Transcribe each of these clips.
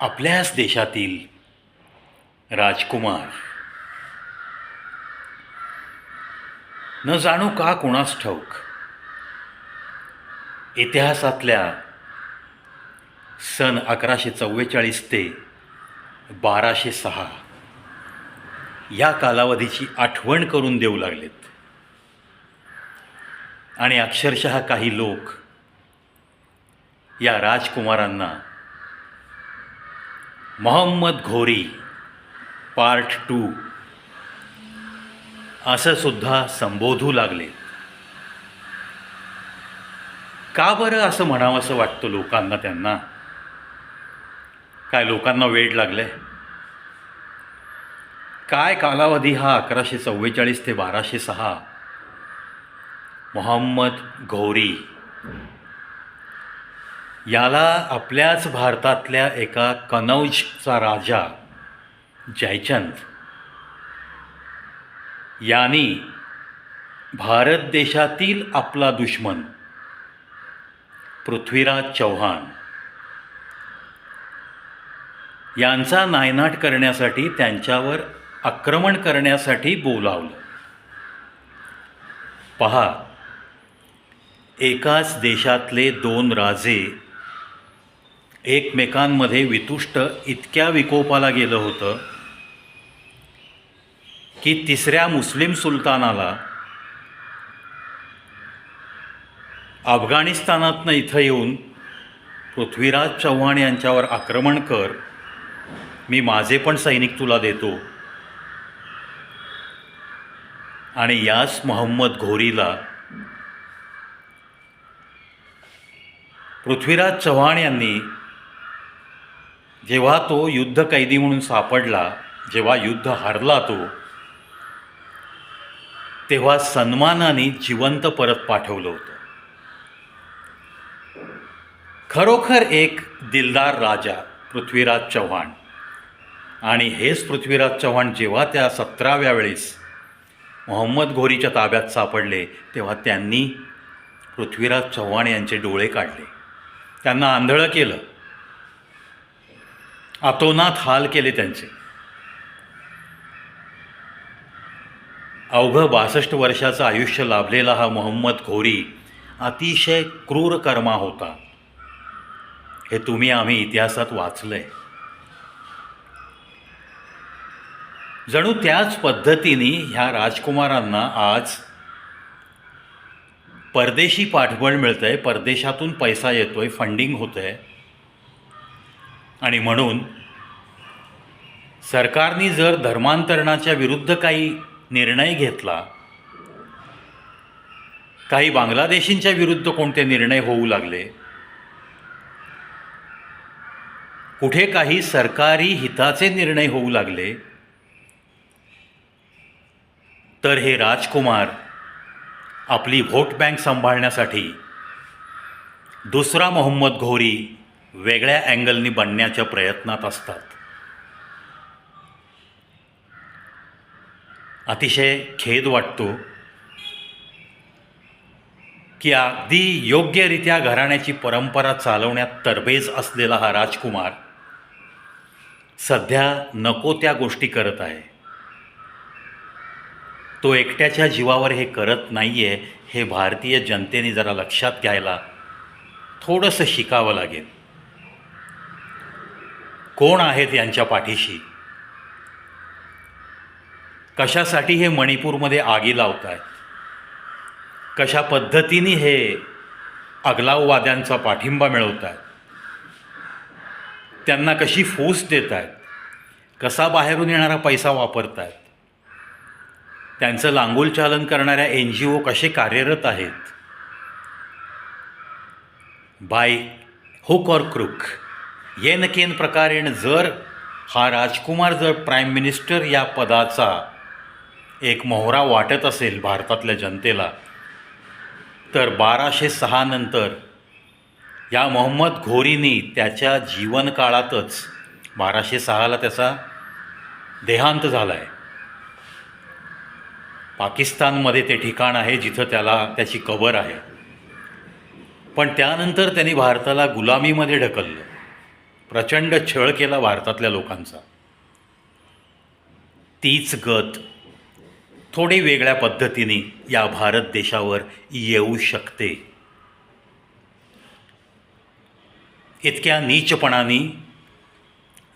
आपल्याच देशातील राजकुमार. न जाणू का कुणास ठाऊक इतिहासातल्या सन अकराशे चव्वेचाळीस ते बाराशे सहा या कालावधीची आठवण करून देऊ लागलेत. आणि अक्षरशः काही लोक या राजकुमारांना मोहम्मद घोरी पार्ट टू असं सुद्धा संबोधू लागले. का बरं असं म्हणावं असं वाटतं लोकांना त्यांना? काय लोकांना वेळ लागले काय कालावधी हा अकराशे चव्वेचाळीस ते बाराशे सहा? मोहम्मद घोरी. याला आपल्याच भारतातल्या एका कनौजचा राजा जयचंद. यांनी भारत देशातील आपला दुश्मन पृथ्वीराज चव्हाण यांचा नायनाट करण्यासाठी त्यांच्यावर आक्रमण करण्यासाठी बोलावलं. पहा एकाच देशातले दोन राजे एकमेकांमध्ये वितुष्ट इतक्या विकोपाला गेलं होतं की तिसऱ्या मुस्लिम सुलतानाला अफगाणिस्तानातनं इथं येऊन पृथ्वीराज चव्हाण यांच्यावर आक्रमण कर मी माझे पण सैनिक तुला देतो. आणि यास मोहम्मद घोरीला पृथ्वीराज चव्हाण यांनी जेव्हा तो युद्ध कैदी म्हणून सापडला जेव्हा युद्ध हरला तो तेव्हा सन्मानाने जिवंत परत पाठवलं होतं. खरोखर एक दिलदार राजा पृथ्वीराज चव्हाण. आणि हेच पृथ्वीराज चव्हाण जेव्हा त्या सतराव्या वेळेस मोहम्मद घोरीच्या ताब्यात सापडले तेव्हा त्यांनी पृथ्वीराज चव्हाण यांचे डोळे काढले. त्यांना आंधळं केलं. अतोनात हाल केले त्यांचे. अवघं बासष्ट वर्षाचं आयुष्य लाभलेला हा मोहम्मद घोरी अतिशय क्रूर कर्मा होता. हे तुम्ही आम्ही इतिहासात वाचलं आहे जणू त्याच पद्धतीने ह्या राजकुमारांना आज परदेशी पाठबळ मिळतं आहे परदेशातून पैसा येतो आहे फंडिंग होतं आहे आणि म्हणून सरकारने जर धर्मांतरणाच्या विरुद्ध काही निर्णय घेतला काही बांगलादेशींच्या विरुद्ध कोणते निर्णय होऊ लागले कुठे काही सरकारी हिताचे निर्णय होऊ लागले तर हे राजकुमार आपली व्होट बँक सांभाळण्यासाठी दुसरा मोहम्मद घोरी वेगळ्या अँगलनी बनण्याच्या प्रयत्नात असतात. अतिशय खेद वाटतो की अगदी योग्यरित्या घराण्याची परंपरा चालवण्यात तरबेज असलेला हा राजकुमार सध्या नको त्या गोष्टी करत आहे. तो एकट्याच्या जीवावर हे करत नाही आहे हे भारतीय जनतेने जरा लक्षात घ्यायला थोडंसं शिकावं लागेल. कोण आहेत यांच्या पाठीशी? कशासाठी हे मणिपूरमध्ये आगी लावत आहेत कशा पद्धतीने हे अगलाववाद्यांचा पाठिंबा मिळवत आहेत त्यांना कशी फूस देत आहेत कसा बाहेरून येणारा पैसा वापरत आहेत त्यांचं लांगूलचालन करणाऱ्या एन जी ओ कसे कार्यरत आहेत? By hook or crook. येन केन प्रकारेण जर हा राजकुमार जर प्राईम मिनिस्टर या पदाचा एक मोहरा वाटत असेल भारतातल्या जनतेला तर बाराशे सहा नंतर या मोहम्मद घोरीनी त्याच्या जीवनकाळातच बाराशे सहाला त्याचा देहांत झाला आहे पाकिस्तानमध्ये ते ठिकाण आहे जिथं त्याला त्याची कबर आहे. पण त्यानंतर त्यांनी भारताला गुलामीमध्ये ढकललं. प्रचंड छळ केला भारतातल्या लोकांचा. तीच गत थोडी वेगळ्या पद्धतीने या भारत देशावर येऊ शकते. इतक्या नीचपणाने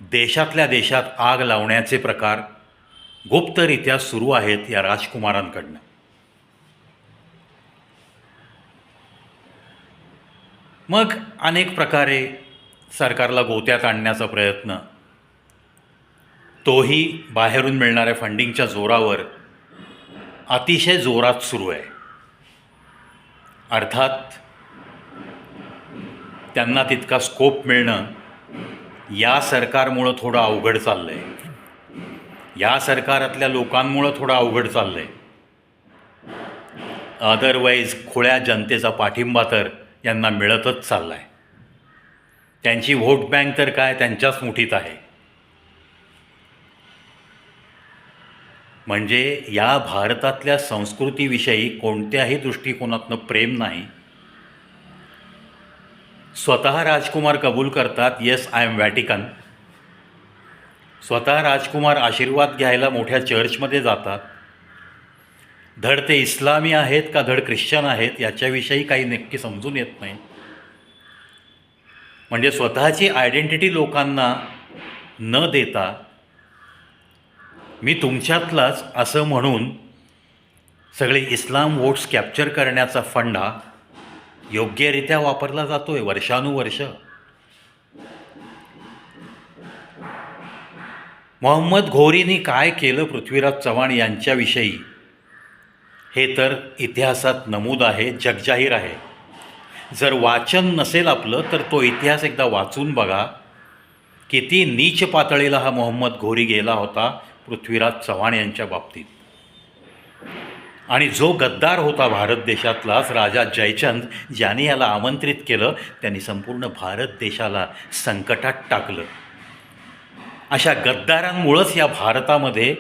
देशातल्या देशात आग लावण्याचे प्रकार गुप्तरित्या सुरू आहेत या राजकुमारांकडनं. मग अनेक प्रकारे सरकारला गोत्यात आणण्याचा प्रयत्न. तोही बाहेरून मिळणाऱ्या फंडिंगच्या जोरावर अतिशय जोरात सुरू आहे. अर्थात त्यांना तितका स्कोप मिळणं या सरकारमुळं थोडं अवघड चाललं आहे या सरकारातल्या लोकांमुळं थोडं अवघड चाललं आहे अदरवाईज खुळ्या जनतेचा पाठिंबा तर यांना मिळतच चालला आहे त्यांची व्होट बँक तर काय त्यांच्याच मुठीत आहे. म्हणजे या भारतातल्या संस्कृतीविषयी कोणत्याही दृष्टिकोनातनं प्रेम नाही. स्वतः राजकुमार कबूल करतात येस आय एम वॅटिकन स्वतः राजकुमार आशीर्वाद घ्यायला मोठ्या चर्चमध्ये जातात. धड ते इस्लामी आहेत का धड ख्रिश्चन आहेत याच्याविषयी काही नक्की समजून येत नाही. म्हणजे स्वतःची आयडेंटिटी लोकांना न देता मी तुमच्यातलाच असं म्हणून सगळे इस्लाम वोट्स कॅप्चर करण्याचा फंडा योग्यरित्या वापरला जातो आहे वर्षानुवर्ष. मोहम्मद घोरीने काय केलं पृथ्वीराज चव्हाण यांच्याविषयी? हे तर इतिहासात नमूद आहे जगजाहीर आहे. जर वाचन नसेल आपलं तर तो इतिहास एकदा वाचून बघा. किती नीच पातळीला हा मोहम्मद घोरी गेला होता पृथ्वीराज चव्हाण यांच्या बाबतीत. आणि जो गद्दार होता भारत देशातलाच राजा जयचंद ज्याने याला आमंत्रित केलं त्यांनी संपूर्ण भारत देशाला संकटात टाकलं. अशा गद्दारांमुळंच या भारतामध्ये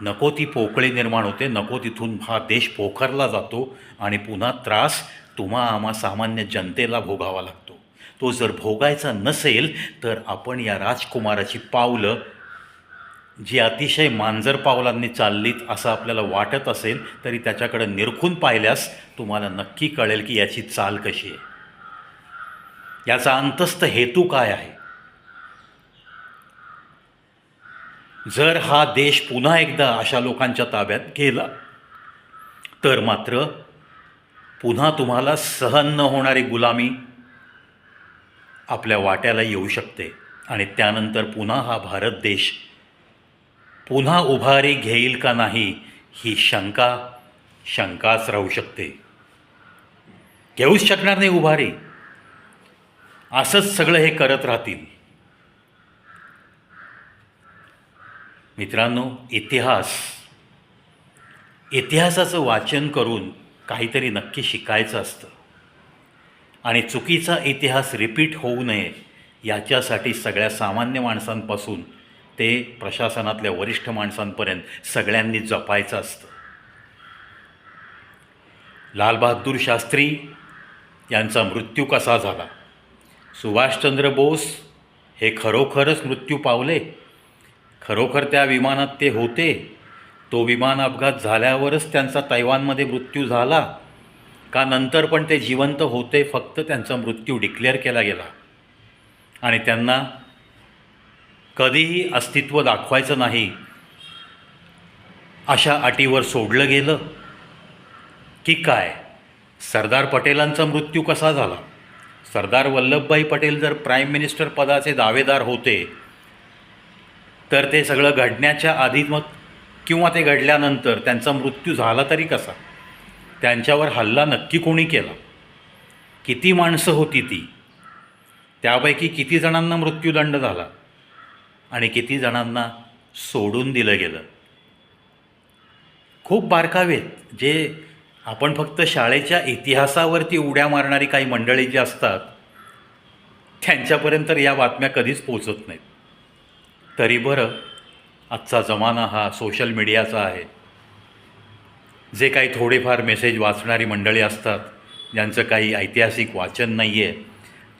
नको ती पोकळी निर्माण होते नको तिथून हा देश पोखरला जातो आणि पुन्हा त्रास तुम्हा आम्हा सामान्य जनतेला भोगावा लागतो. तो जर भोगायचा नसेल तर आपण या राजकुमाराची पावलं जी अतिशय मांजर पावलांनी चाललीत असं आपल्याला वाटत असेल तरी त्याच्याकडे निरखून पाहिल्यास तुम्हाला नक्की कळेल की याची चाल कशी आहे. याचा अंतस्थ हेतू काय आहे? जर हा देश पुन्हा एकदा अशा लोकांच्या ताब्यात गेला तर मात्र पुन्हा तुम्हाला सहन न होणारी गुलामी आपल्या वाट्याला येऊ शकते. आणि त्यानंतर पुन्हा हा भारत देश पुन्हा उभारी घेईल का नाही ही शंका शंकाच राहू शकते. घेऊच शकणार नाही उभारी. असंच सगळं हे करत राहतील. मित्रांनो इतिहास इतिहासाचं वाचन करून काहीतरी नक्की शिकायचं असतं. आणि चुकीचा इतिहास रिपीट होऊ नये याच्यासाठी सगळ्या सामान्य माणसांपासून ते प्रशासनातल्या वरिष्ठ माणसांपर्यंत सगळ्यांनी जपायचं असतं. लालबहादूर शास्त्री यांचा मृत्यू कसा झाला? सुभाषचंद्र बोस हे खरोखरच मृत्यू पावले? खरोखर त्या विमानात ते होते? तो विमान अपघात झाल्यावरच त्यांचा तैवानमध्ये मृत्यू झाला. का नंतर पण ते जिवंत होते फक्त त्यांचा मृत्यू डिक्लेअर केला गेला. आणि त्यांना कधीही अस्तित्व दाखवायचं नाही अशा अटीवर सोडलं गेलं. की काय? सरदार पटेलांचा मृत्यू कसा झाला? सरदार वल्लभभाई पटेल जर प्राईम मिनिस्टर पदाचे दावेदार होते तर ते सगळं घडण्याच्या आधी मग किंवा ते घडल्यानंतर त्यांचा मृत्यू झाला तरी कसा? त्यांच्यावर हल्ला नक्की कोणी केला? किती माणसं होती ती? त्यापैकी किती जणांना मृत्यूदंड झाला? आणि किती जणांना सोडून दिलं गेलं? खूप बारकावेत जे आपण फक्त शाळेच्या इतिहासावरती उड्या मारणारी काही मंडळी जी असतात त्यांच्यापर्यंत या बातम्या कधीच पोचत नाहीत. तरी बरं आजचा जमाना हा सोशल मीडियाचा आहे. जे काही थोडेफार मेसेज वाचणारी मंडळी असतात ज्यांचं काही ऐतिहासिक वाचन नाही आहे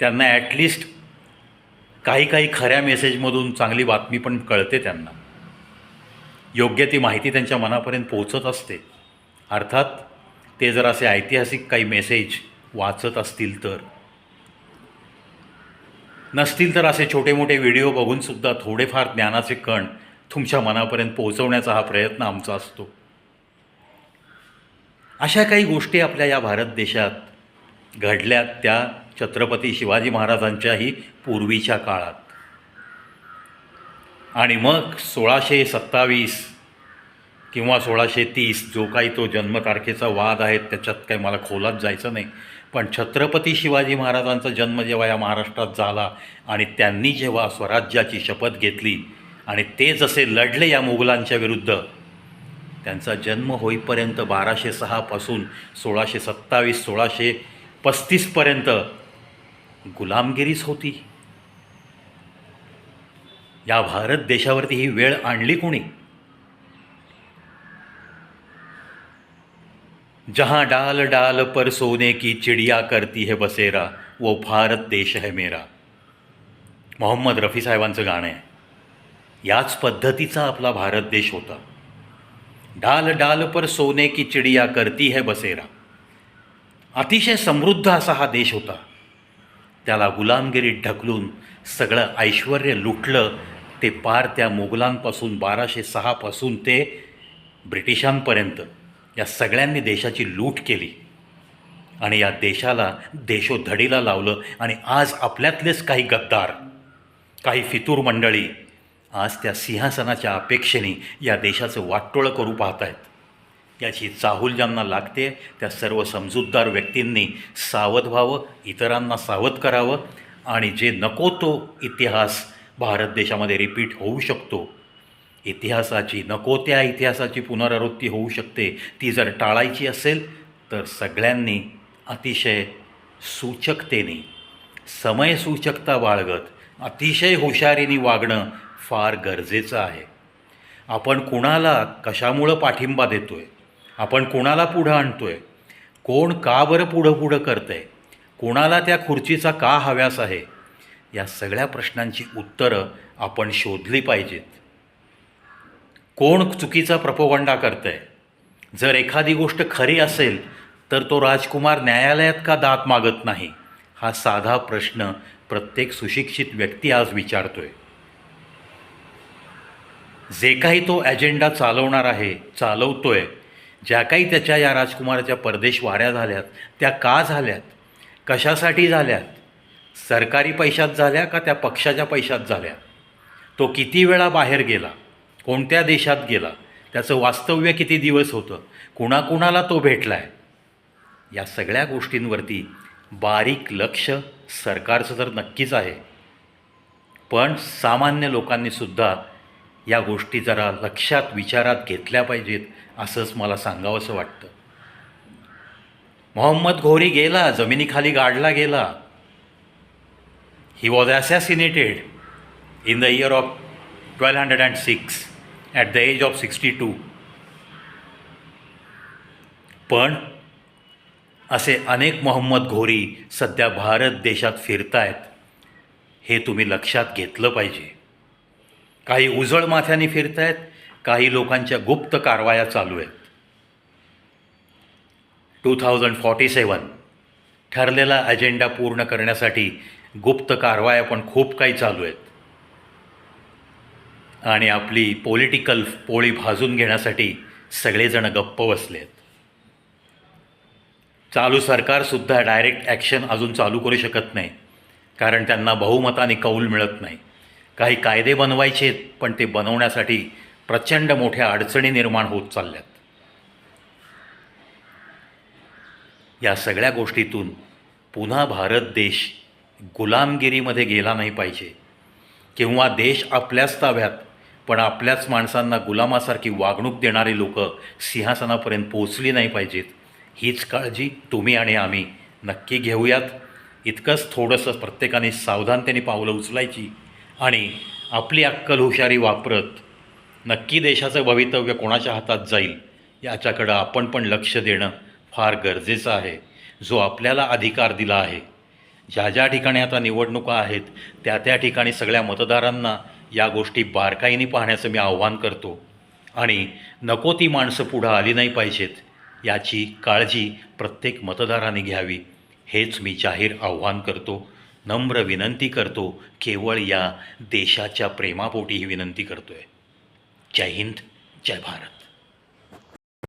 त्यांना ॲटलिस्ट काही काही खऱ्या मेसेजमधून चांगली बातमी पण कळते त्यांना. योग्य ती माहिती त्यांच्या मनापर्यंत पोहोचत असते. अर्थात ते जर असे ऐतिहासिक काही मेसेज वाचत असतील तर. नसतील तर असे छोटे मोठे व्हिडिओ बघूनसुद्धा थोडेफार ज्ञानाचे कण तुमच्या मनापर्यंत पोहोचवण्याचा हा प्रयत्न आमचा असतो. अशा काही गोष्टी आपल्या या भारत देशात घडल्या त्या छत्रपती शिवाजी महाराजांच्याही पूर्वीच्या काळात. आणि मग सोळाशे सत्तावीस किंवा सोळाशे तीस जो काही तो जन्मतारखेचा वाद आहे त्याच्यात काही मला खोलात जायचं नाही. पण छत्रपती शिवाजी महाराजांचा जन्म जेव्हा या महाराष्ट्रात झाला आणि त्यांनी जेव्हा स्वराज्याची शपथ घेतली आणि ते जसे लढले या मुघलांच्या विरुद्ध त्यांचा जन्म होईपर्यंत बाराशे सहापासून सोळाशे सत्तावीस सोळाशे पस्तीसपर्यंत गुलामगिरीच होती. या भारत देशावरती ही वेळ आणली कोणी? जहाँ डाल डाल पर सोने की चिड़िया करती है बसेरा वो भारत देश है मेरा. मोहम्मद रफी साहेबांचं गाणं आहे. याच पद्धतीचा आपला भारत देश होता. डाल डाल पर सोने की चिड़िया करती है बसेरा. अतिशय समृद्ध असा हा देश होता. त्याला गुलामगिरीत ढकलून सगळं ऐश्वर लुटलं ते पार त्या मोगलांपासून बाराशे सहापासून ते ब्रिटिशांपर्यंत या सगळ्यांनी देशाची लूट केली. आणि या देशाला देशोधडीला लावलं आणि आज आपल्यातलेच काही गद्दार काही फितूर मंडळी आज त्या सिंहासनाच्या अपेक्षेने या देशाचं वाटोळं करू पाहत आहेत याची चाहूल ज्यांना लागते त्या सर्व समजूतदार व्यक्तींनी सावध व्हावं इतरांना सावध करावं आणि जे नको तो इतिहास भारत देशामध्ये रिपीट होऊ शकतो. इतिहासाची नको त्या इतिहासाची पुनरावृत्ती होऊ शकते. ती जर टाळायची असेल तर सगळ्यांनी अतिशय सूचकतेने समयसूचकता बाळगत अतिशय हुशारीने वागणं फार गरजेचं आहे. आपण कुणाला कशामुळं पाठिंबा देतो आहे आपण कुणाला पुढं आणतो आहे कोण का बरं पुढं पुढं करतं आहे कोणाला त्या खुर्चीचा का हव्यास आहे? या सगळ्या प्रश्नांची उत्तरं आपण शोधली पाहिजेत. कोण चुकीचा प्रपोगंडा करतं आहे जर एखादी गोष्ट खरी असेल तर तो राजकुमार न्यायालयात का दात मागत नाही? हा साधा प्रश्न प्रत्येक सुशिक्षित व्यक्ती आज विचारतोय. जे काही तो ॲजेंडा चालवणार आहे चालवतोय ज्या काही त्याच्या या राजकुमाराच्या परदेश वाऱ्या झाल्यात त्या का झाल्यात कशासाठी झाल्यात सरकारी पैशात झाल्या का त्या पक्षाच्या पैशात झाल्या? तो किती वेळा बाहेर गेला कोणत्या देशात गेला त्याचं वास्तव्य किती दिवस होतं कुणाकुणाला तो भेटला आहे या सगळ्या गोष्टींवरती बारीक लक्ष सरकारचं तर नक्कीच आहे. पण सामान्य लोकांनीसुद्धा या गोष्टी जरा लक्षात विचारात घेतल्या पाहिजेत असंच मला सांगावंसं वाटतं. मोहम्मद घोरी गेला जमिनीखाली गाडला गेला. He was assassinated in the year of twelve hundred and six at the age of sixty two पण असे अनेक मोहम्मद घोरी सध्या भारत देशात फिरतायत हे तुम्ही लक्षात घेतलं पाहिजे. काही उजळ माथ्याने फिरतायत काही लोकांच्या गुप्त कारवाया चालू आहेत. टू थाउजंड फॉर्टी सेवन ठरलेला अजेंडा पूर्ण करण्यासाठी गुप्त कारवाया पण खूप काही चालू आहेत. आणि आपली पॉलिटिकल पोळी भाजून घेण्यासाठी सगळेजण गप्प बसले आहेत. चालू सरकारसुद्धा डायरेक्ट ॲक्शन अजून चालू करू शकत नाही कारण त्यांना बहुमताने कौल मिळत नाही. काही कायदे बनवायचे पण ते बनवण्यासाठी प्रचंड मोठ्या अडचणी निर्माण होत चालल्यात. या सगळ्या गोष्टीतून पुन्हा भारत देश गुलामगिरीमध्ये गेला नाही पाहिजे. किंवा देश आपल्याच ताब्यात पण आपल्याच माणसांना गुलामासारखी वागणूक देणारी लोक सिंहासनापर्यंत पोचली नाही पाहिजेत हीच काळजी तुम्ही आणि आम्ही नक्की घेऊयात. इतकंच थोडंसं प्रत्येकाने सावधानतेने पावलं उचलायची. आणि आपली अक्कल हुशारी वापरत नक्की देशाचं भवितव्य कोणाच्या हातात जाईल याच्याकडं आपण पण लक्ष देणं फार गरजेचं आहे. जो आपल्याला अधिकार दिला आहे. ज्या ज्या ठिकाणी आता निवडणुका आहेत त्या त्या ठिकाणी सगळ्या मतदारांना या गोष्टी बारकाईने पाहण्याचं मी आव्हान करतो. आणि नको ती माणसं पुढं आली नाही पाहिजेत याची काळजी प्रत्येक मतदाराने घ्यावी हेच मी जाहीर आव्हान करतो. नम्र विनंती करतो केवळ या देशाच्या प्रेमापोटी ही विनंती करतो आहे जय हिंद जय भारत.